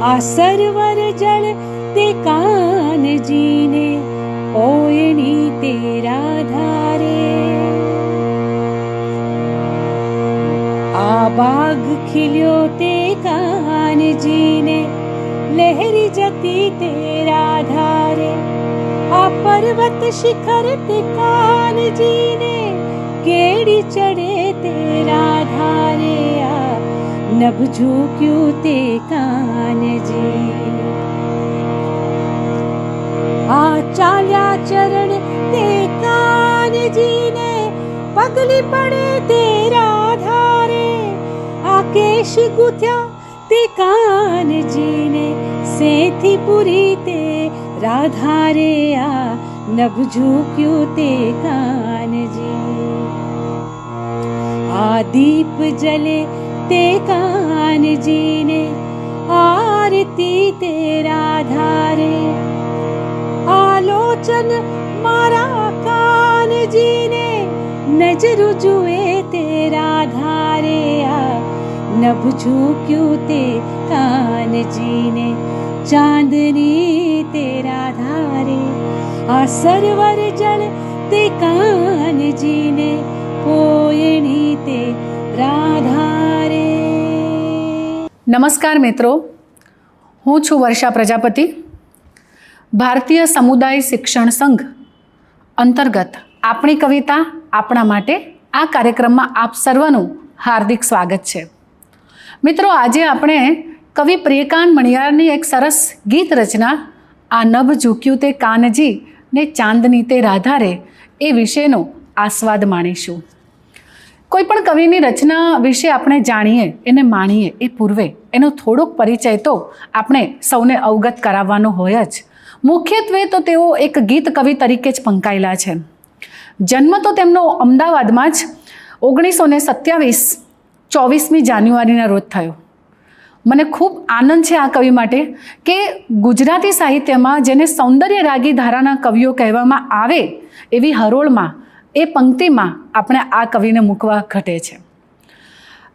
આ સર્વર જળ તે કાનજીને ઓયણી તે રાધારે આ બાગ ખીલ્યો તે કાનજીને લહેરી જતી તે રાધારે આ પર્વત શિખર તે કાનજીને કેડી ચડે તે રાધારે આ નભ ઝૂક્યું તે કાનજી આ ચાલ્યા ચરણ તે કાનજીને પગલી પડે તે રાધારે આ કેશ ગુથ્યા તે કાનજીને સેથી પૂરી તે રાધારે આ નભ ઝૂક્યું તે કાનજી આ દીપ જલે તે કાનજીને આરતી તેરા ધારે આલોચન મારા કાનજીને નજર જુએ તેરા ધારે આ નભ ઝૂક્યું તે કાનજીને ચાંદની તેરા ધારે આ સર્વર જળ તે કાનજીને કોયણી તે રાધારે. નમસ્કાર મિત્રો. હું છું વર્ષા પ્રજાપતિ. ભારતીય સમુદાય શિક્ષણ સંઘ અંતર્ગત આપણી કવિતા આપણા માટે આ કાર્યક્રમમાં આપ સર્વનું હાર્દિક સ્વાગત છે. મિત્રો, આજે આપણે કવિ પ્રિયકાંત મણિયારની એક સરસ ગીત રચના, આ નભ ઝૂક્યું તે કાનજી ને ચાંદની તે રાધારે, એ વિશેનો આસ્વાદ માણીશું. કોઈ પણ કવિની રચના વિશે આપણે જાણીએ, એને માણીએ, એ પૂર્વે, એનો થોડોક પરિચય તો આપણે સૌને અવગત કરાવવાનો હોય જ. મુખ્યત્વે તો તેઓ એક ગીત કવિ તરીકે જ પંકાયેલા છે. જન્મ તો તેમનો અમદાવાદમાં જ ઓગણીસો ને સત્યાવીસ ચોવીસમી જાન્યુઆરીના રોજ થયો. મને ખૂબ આનંદ છે આ કવિ માટે કે ગુજરાતી સાહિત્યમાં જેને સૌંદર્ય રાગી ધારાના કવિઓ કહેવામાં આવે એવી હરોળમાં એ પંક્તિમાં આપણે આ કવિને મૂકવા ઘટે છે.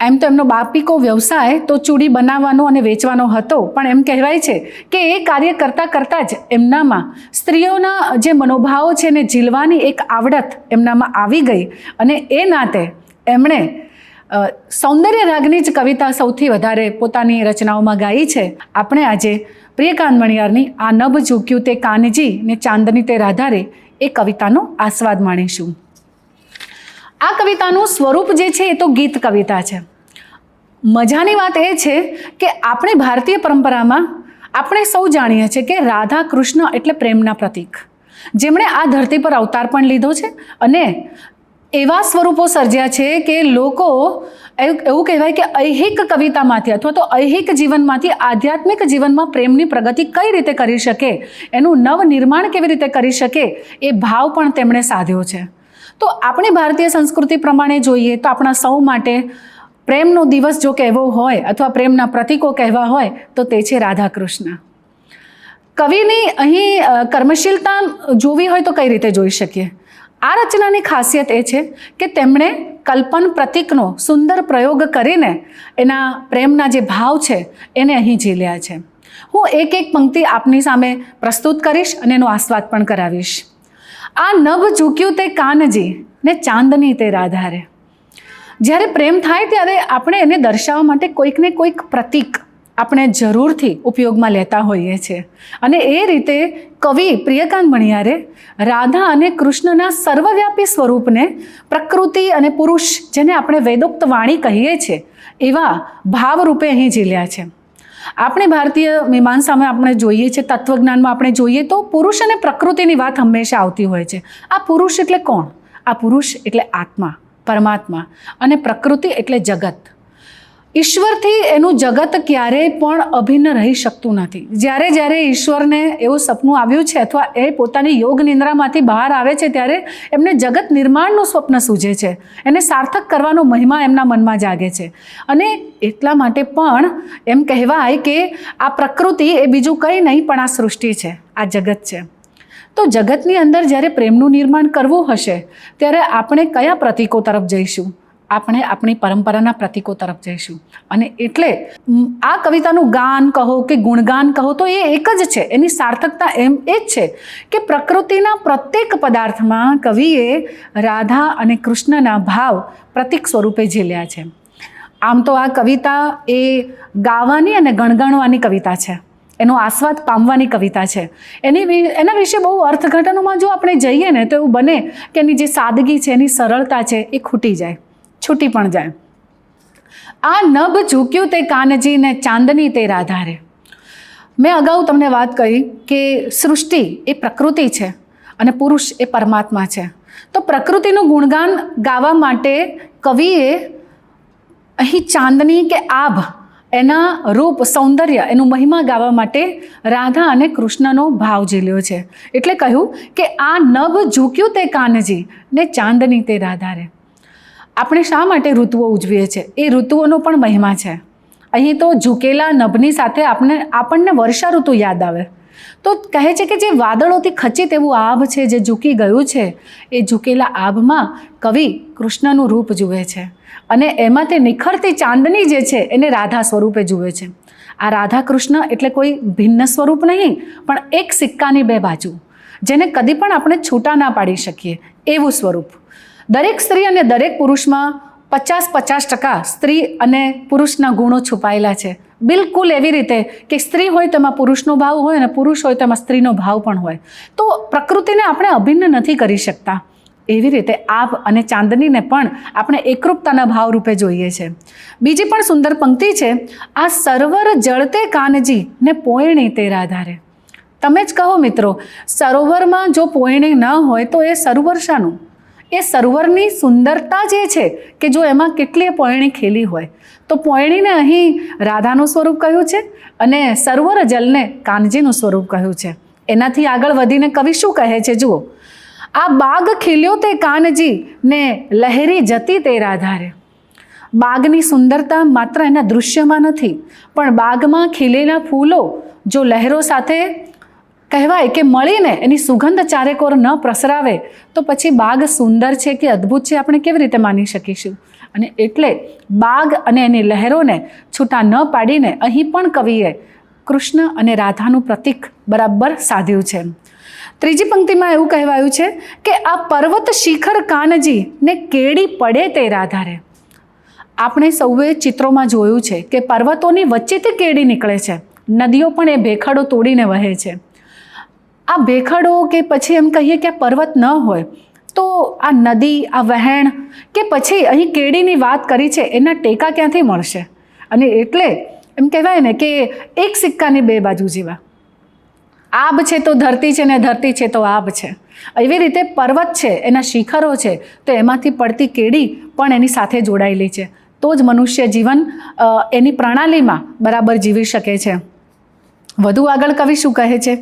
એમ તો એમનો બાપિકો વ્યવસાય તો ચૂડી બનાવવાનો અને વેચવાનો હતો, પણ એમ કહેવાય છે કે એ કાર્ય કરતાં કરતાં જ એમનામાં સ્ત્રીઓના જે મનોભાવો છે એને ઝીલવાની એક આવડત એમનામાં આવી ગઈ અને એ નાતે એમણે સૌંદર્ય રાગની જ કવિતા સૌથી વધારે પોતાની રચનાઓમાં ગાઈ છે. આપણે આજે પ્રિયકાંત મણિયારની આ નભ ઝૂક્યું તે કાનજી ને ચાંદની તે રાધારે એ કવિતાનો આસ્વાદ માણીશું. આ કવિતાનું સ્વરૂપ જે છે એ તો ગીત કવિતા છે. મજાની વાત એ છે કે આપણી ભારતીય પરંપરામાં આપણે સૌ જાણીએ છીએ કે રાધા કૃષ્ણ એટલે પ્રેમના પ્રતીક. જેમણે આ ધરતી પર અવતાર પણ લીધો છે અને એવા સ્વરૂપો સર્જ્યા છે કે લોકો એવું કહેવાય કે ઐહિક કવિતામાંથી અથવા તો ઐહિક જીવનમાંથી આધ્યાત્મિક જીવનમાં પ્રેમની પ્રગતિ કઈ રીતે કરી શકે, એનું નવનિર્માણ કેવી રીતે કરી શકે, એ ભાવ પણ તેમણે સાધ્યો છે. તો આપણે ભારતીય સંસ્કૃતિ પ્રમાણે જોઈએ તો આપણા સૌ માટે પ્રેમનો દિવસ જો કહેવો હોય અથવા પ્રેમના પ્રતીકો કહેવા હોય તો તે છે રાધા કૃષ્ણ કવિની અહીં કર્મશીલતા જોવી હોય તો કઈ રીતે જોઈ શકીએ? આ રચનાની ખાસિયત એ છે કે તેમણે કલ્પન પ્રતીકનો સુંદર પ્રયોગ કરીને એના પ્રેમના જે ભાવ છે એને અહીં ઝીલ્યા છે. હું એક એક પંક્તિ આપની સામે પ્રસ્તુત કરીશ અને એનો આસ્વાદ પણ કરાવીશ. આ નભ ઝૂક્યું તે કાનજી ને ચાંદની તે રાધારે. જ્યારે પ્રેમ થાય ત્યારે આપણે એને દર્શાવવા માટે કોઈકને કોઈક પ્રતીક આપણે જરૂરથી ઉપયોગમાં લેતા હોઈએ છીએ. અને એ રીતે કવિ પ્રિયકાંત મણિયારે રાધા અને કૃષ્ણના સર્વવ્યાપી સ્વરૂપને પ્રકૃતિ અને પુરુષ જેને આપણે વેદોક્ત વાણી કહીએ છીએ, એવા ભાવરૂપે અહીં ઝીલ્યા છે. આપણે ભારતીય મીમાંસામાં આપણે જોઈએ છીએ તત્વજ્ઞાનમાં આપણે જોઈએ તો પુરુષ અને પ્રકૃતિની વાત હંમેશા આવતી હોય છે. આ પુરુષ એટલે કોણ? આ પુરુષ એટલે આત્મા, પરમાત્મા અને પ્રકૃતિ એટલે જગત. ઈશ્વરથી એનું જગત ક્યારેય પણ અભિન્ન રહી શકતું નથી. જ્યારે જ્યારે ઈશ્વરને એવું સપનું આવ્યું છે અથવા એ પોતાની યોગ નિંદ્રામાંથી બહાર આવે છે ત્યારે એમને જગત નિર્માણનું સ્વપ્ન સૂજે છે. એને સાર્થક કરવાનો મહિમા એમના મનમાં જાગે છે. અને એટલા માટે પણ એમ કહેવાય કે આ પ્રકૃતિ એ બીજું કંઈ નહીં પણ આ સૃષ્ટિ છે, આ જગત છે. તો જગતની અંદર જ્યારે પ્રેમનું નિર્માણ કરવું હશે, ત્યારે આપણે કયા પ્રતીકો તરફ જઈશું? આપણે આપણી પરંપરાના પ્રતીકો તરફ જઈશું. અને એટલે આ કવિતાનું ગાન કહો કે ગુણગાન કહો તો એ એક જ છે. એની સાર્થકતા એમ એ જ છે કે પ્રકૃતિના પ્રત્યેક પદાર્થમાં કવિએ રાધા અને કૃષ્ણના ભાવ પ્રતીક સ્વરૂપે ઝીલ્યા છે. આમ તો આ કવિતા એ ગાવાની અને ગણગણવાની કવિતા છે. એનો આસ્વાદ પામવાની કવિતા છે. એની એના વિશે બહુ અર્થઘટનોમાં જો આપણે જઈએ ને તો એવું બને કે એની જે સાદગી છે, એની સરળતા છે એ ખૂટી જાય. છૂટી પણ જાય. આ નભ ઝૂક્યું તે કાનજી ને ચાંદની તે રાધારે મેં અગાઉ તમને વાત કહી કે સૃષ્ટિ એ પ્રકૃતિ છે અને પુરુષ એ પરમાત્મા છે. તો પ્રકૃતિનું ગુણગાન ગાવા માટે કવિએ અહીં ચાંદની કે આભ એના રૂપ, સૌંદર્ય, એનું મહિમા ગાવા માટે રાધા અને કૃષ્ણનો ભાવ ઝીલ્યો છે. એટલે કહ્યું કે આ નભ ઝૂક્યું તે કાનજી ને ચાંદની તે રાધારે આપણે શા માટે ઋતુઓ ઉજવીએ છીએ? એ ઋતુઓનો પણ મહિમા છે. અહીં તો ઝૂકેલા નભની સાથે આપણે આપણને વર્ષા ઋતુ યાદ આવે. તો કહે છે કે જે વાદળોથી ખચિત એવું આભ છે, જે ઝૂકી ગયું છે, એ ઝૂકેલા આભમાં કવિ કૃષ્ણનું રૂપ જુએ છે. અને એમાં તે નિખરતી ચાંદની જે છે, એને રાધા સ્વરૂપે જુએ છે. આ રાધા કૃષ્ણ એટલે કોઈ ભિન્ન સ્વરૂપ નહીં, પણ એક સિક્કાની બે બાજુ, જેને કદી પણ આપણે છૂટા ના પાડી શકીએ, એવું સ્વરૂપ. દરેક સ્ત્રી અને દરેક પુરુષમાં પચાસ પચાસ ટકા સ્ત્રી અને પુરુષના ગુણો છુપાયેલા છે. બિલકુલ એવી રીતે કે સ્ત્રી હોય તેમાં પુરુષનો ભાવ હોય અને પુરુષ હોય તેમાં સ્ત્રીનો ભાવ પણ હોય. તો પ્રકૃતિને આપણે અભિન્ન નથી કરી શકતા. એવી રીતે આભ અને ચાંદનીને પણ આપણે એકરૂપતાના ભાવ રૂપે જોઈએ છે. બીજી પણ સુંદર પંક્તિ છે, આ સરોવર જળતે કાનજી ને પોયણી તે આધારે તમે જ કહો મિત્રો, સરોવરમાં જો પોયણી ન હોય તો એ સરોવર શાનું? એ સરોવરની સુંદરતા જે છે કે જો એમાં કેટલી પોયણી ખેલી હોય, તો પોયણીને અહીં રાધાનું સ્વરૂપ કહ્યું છે અને સરોવર જલને કાનજીનું સ્વરૂપ કહ્યું છે. એનાથી આગળ વધીને કવિ શું કહે છે? જુઓ, આ બાગ ખીલ્યો તે કાનજી ને લહેરી જતી તે રાધારે. બાગની સુંદરતા માત્ર એના દૃશ્યમાં નથી, પણ બાગમાં ખીલેલા ફૂલો જો લહેરો સાથે કહેવાય કે મળીને એની સુગંધ ચારેકોર ન પ્રસરાવે, તો પછી બાગ સુંદર છે કે અદ્ભુત છે આપણે કેવી રીતે માની શકીશું? અને એટલે બાગ અને એની લહેરોને છૂટા ન પાડીને અહીં પણ કવિએ કૃષ્ણ અને રાધાનું પ્રતીક બરાબર સાધ્યું છે. ત્રીજી પંક્તિમાં એવું કહેવાયું છે કે આ પર્વત શિખર કાનજી ને કેડી પડે તે રાધારે. આપણે સૌએ ચિત્રોમાં જોયું છે કે પર્વતોની વચ્ચેથી કેડી નીકળે છે. નદીઓ પણ એ ભેખડો તોડીને વહે છે. આ ભેખડો કે પછી એમ કહીએ કે પર્વત ન હોય, તો આ નદી, આ વહેણ કે પછી અહીં કેડીની વાત કરી છે, એના ટેકા ક્યાંથી મળશે? અને એટલે એમ કહેવાય ને કે એક સિક્કાની બે બાજુ જેવા. આબ છે તો ધરતી છે ને ધરતી છે તો આબ છે. એવી રીતે પર્વત છે, એના શિખરો છે, તો એમાંથી પડતી કેડી પણ એની સાથે જોડાયેલી છે. તો જ મનુષ્ય જીવન એની પ્રણાલીમાં બરાબર જીવી શકે છે. વધુ આગળ કવિ શું કહે છે?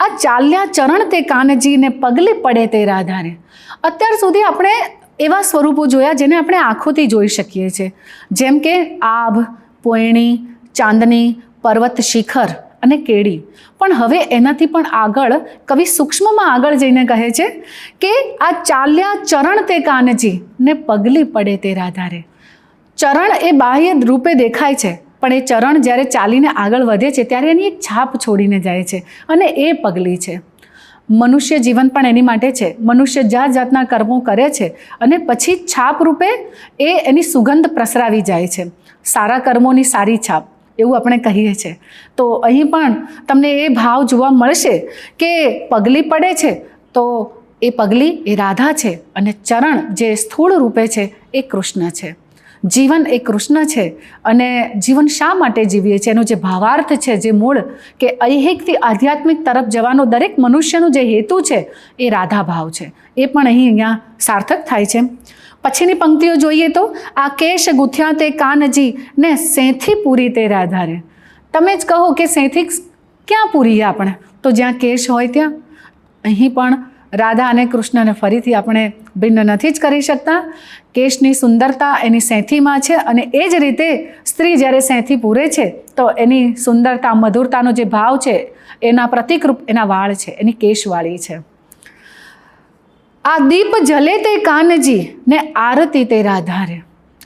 આ ચાલ્યા ચરણ તે કાનજીને પગલે પડે તે રાધારે અત્યાર સુધી આપણે એવા સ્વરૂપો જોયા જેને આપણે આંખોથી જોઈ શકીએ છીએ. જેમ કે આભ, પોયણી, ચાંદની, પર્વત શિખર અને કેડી. પણ હવે એનાથી પણ આગળ કવિ સૂક્ષ્મમાં આગળ જઈને કહે છે કે આ ચાલ્યા ચરણ તે કાનજી ને પગલી પડે તે રાધારે ચરણ એ બાહ્ય રૂપે દેખાય છે. પણ એ ચરણ જ્યારે ચાલીને આગળ વધે છે, ત્યારે એની એક છાપ છોડીને જાય છે અને એ પગલી છે. મનુષ્ય જીવન પણ એની માટે છે. મનુષ્ય જાત જાતના કર્મો કરે છે અને પછી છાપ રૂપે એ એની સુગંધ પ્રસરાવી જાય છે. સારા કર્મોની સારી છાપ, એવું આપણે કહીએ છીએ તો અહીં પણ તમને એ ભાવ જોવા મળશે કે પગલી પડે છે તો એ પગલી એ રાધા છે અને ચરણ જે સ્થૂળ રૂપે છે એ કૃષ્ણ છે. જીવન એ કૃષ્ણ છે અને જીવન શા માટે જીવીએ છીએ? એનો જે ભાવાર્થ છે, જે મૂળ કે ઐહિકથી આધ્યાત્મિક તરફ જવાનો દરેક મનુષ્યનો જે હેતુ છે, એ રાધા ભાવ છે. એ પણ અહીં અહીંયા સાર્થક થાય છે. પછીની પંક્તિઓ જોઈએ તો, આ કેશ ગુથ્યા તે કાનજી ને સેથી પૂરી તે રાધારે. તમે જ કહો કે સેથી ક્યાં પૂરીએ આપણે? તો જ્યાં કેશ હોય ત્યાં. અહીં પણ રાધા અને કૃષ્ણને ફરીથી આપણે ભિન્ન નથી જ કરી શકતા. કેશની સુંદરતા એની સેંથીમાં છે અને એ જ રીતે સ્ત્રી જ્યારે સેંથી પૂરે છે, તો એની સુંદરતા, મધુરતાનો જે ભાવ છે, એના પ્રતિકરૂપ એના વાળ છે, એની કેશવાળી છે. આ દીપ જલે તે કાનજી ને આરતી તે રાધારે.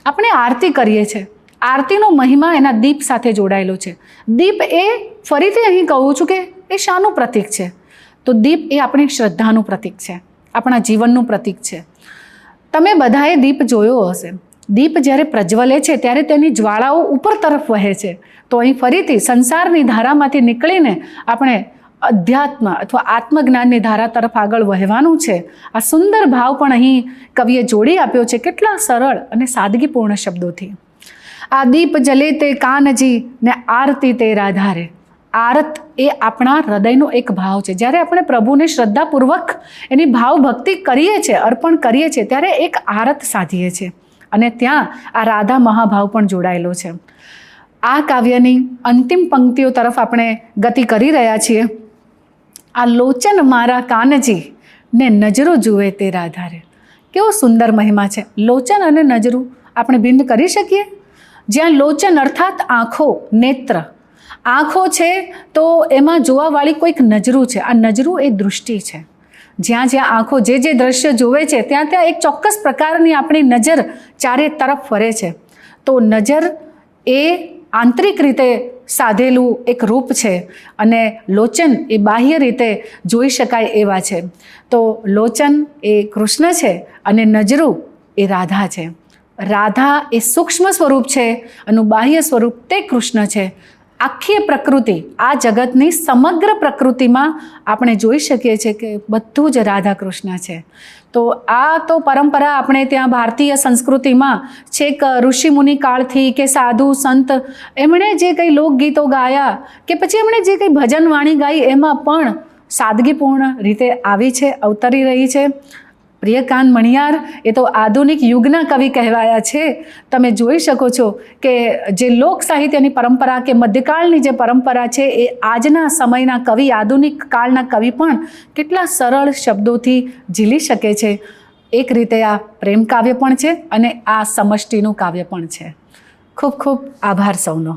આપણે આરતી કરીએ છીએ આરતીનો મહિમા એના દીપ સાથે જોડાયેલો છે. દીપ એ ફરીથી અહીં કહું છું કે એ શાનું પ્રતીક છે. તો દીપ એ આપણી શ્રદ્ધાનું પ્રતીક છે, આપણા જીવનનું પ્રતીક છે. તમે બધાએ દીપ જોયો હશે. દીપ જ્યારે પ્રજ્વલે છે ત્યારે તેની જ્વાળાઓ ઉપર તરફ વહે છે. તો અહીં ફરીથી સંસારની ધારામાંથી નીકળીને આપણે અધ્યાત્મ અથવા આત્મજ્ઞાનની ધારા તરફ આગળ વહેવાનું છે. આ સુંદર ભાવ પણ અહીં કવિએ જોડી આપ્યો છે કેટલા સરળ અને સાદગીપૂર્ણ શબ્દોથી. આ દીપ જલે તે કાનજી ને આરતી તે રાધારે. આરત એ આપણા હૃદયનો એક ભાવ છે. જ્યારે આપણે પ્રભુને શ્રદ્ધાપૂર્વક એની ભાવ ભક્તિ કરીએ છીએ, અર્પણ કરીએ છીએ, ત્યારે એક આરત સાધીએ છીએ. અને ત્યાં આ રાધા મહાભાવ પણ જોડાયેલો છે. આ કાવ્યની અંતિમ પંક્તિઓ તરફ આપણે ગતિ કરી રહ્યા છીએ. આ લોચન મારા કાનજી ને નજરો જુએ તે રાધારે. કેવો સુંદર મહિમા છે. લોચન અને નજરું આપણે ભિન્ન કરી શકીએ? જ્યાં લોચન અર્થાત આંખો, નેત્ર આંખો છે, તો એમાં જોવાવાળી કોઈક નજરું છે. આ નજરું એ દૃષ્ટિ છે. જ્યાં જ્યાં આંખો જે જે દ્રશ્ય જોવે છે, ત્યાં ત્યાં એક ચોક્કસ પ્રકારની આપણી નજર ચારે તરફ ફરે છે. તો નજર એ આંતરિક રીતે સાધેલું એક રૂપ છે અને લોચન એ બાહ્ય રીતે જોઈ શકાય એવા છે. તો લોચન એ કૃષ્ણ છે અને નજરું એ રાધા છે. રાધા એ સૂક્ષ્મ સ્વરૂપ છે એનું બાહ્ય સ્વરૂપ તે કૃષ્ણ છે. આખી પ્રકૃતિ, આ જગતની સમગ્ર પ્રકૃતિમાં આપણે જોઈ શકીએ છીએ કે બધું જ રાધા કૃષ્ણ છે. તો આ તો પરંપરા આપણે ત્યાં ભારતીય સંસ્કૃતિમાં છેક ઋષિમુનિ કાળથી કે સાધુ, સંત, એમણે જે કંઈ લોકગીતો ગાયા કે પછી એમણે જે કંઈ ભજન વાણી ગાઈ, એમાં પણ સાદગીપૂર્ણ રીતે આવી છે, અવતરી રહી છે. પ્રિયકાંત મણિયાર એ તો આધુનિક યુગના કવિ કહેવાયા છે. તમે જોઈ શકો છો કે જે લોક સાહિત્યની પરંપરા કે મધ્યકાળની જે પરંપરા છે એ આજના સમયના કવિ, આધુનિક કાળના કવિ પણ કેટલા સરળ શબ્દોથી ઝીલી શકે છે. એક રીતે આ પ્રેમ કાવ્ય પણ છે અને આ સમષ્ટિનું કાવ્ય પણ છે. ખૂબ ખૂબ આભાર સૌનો.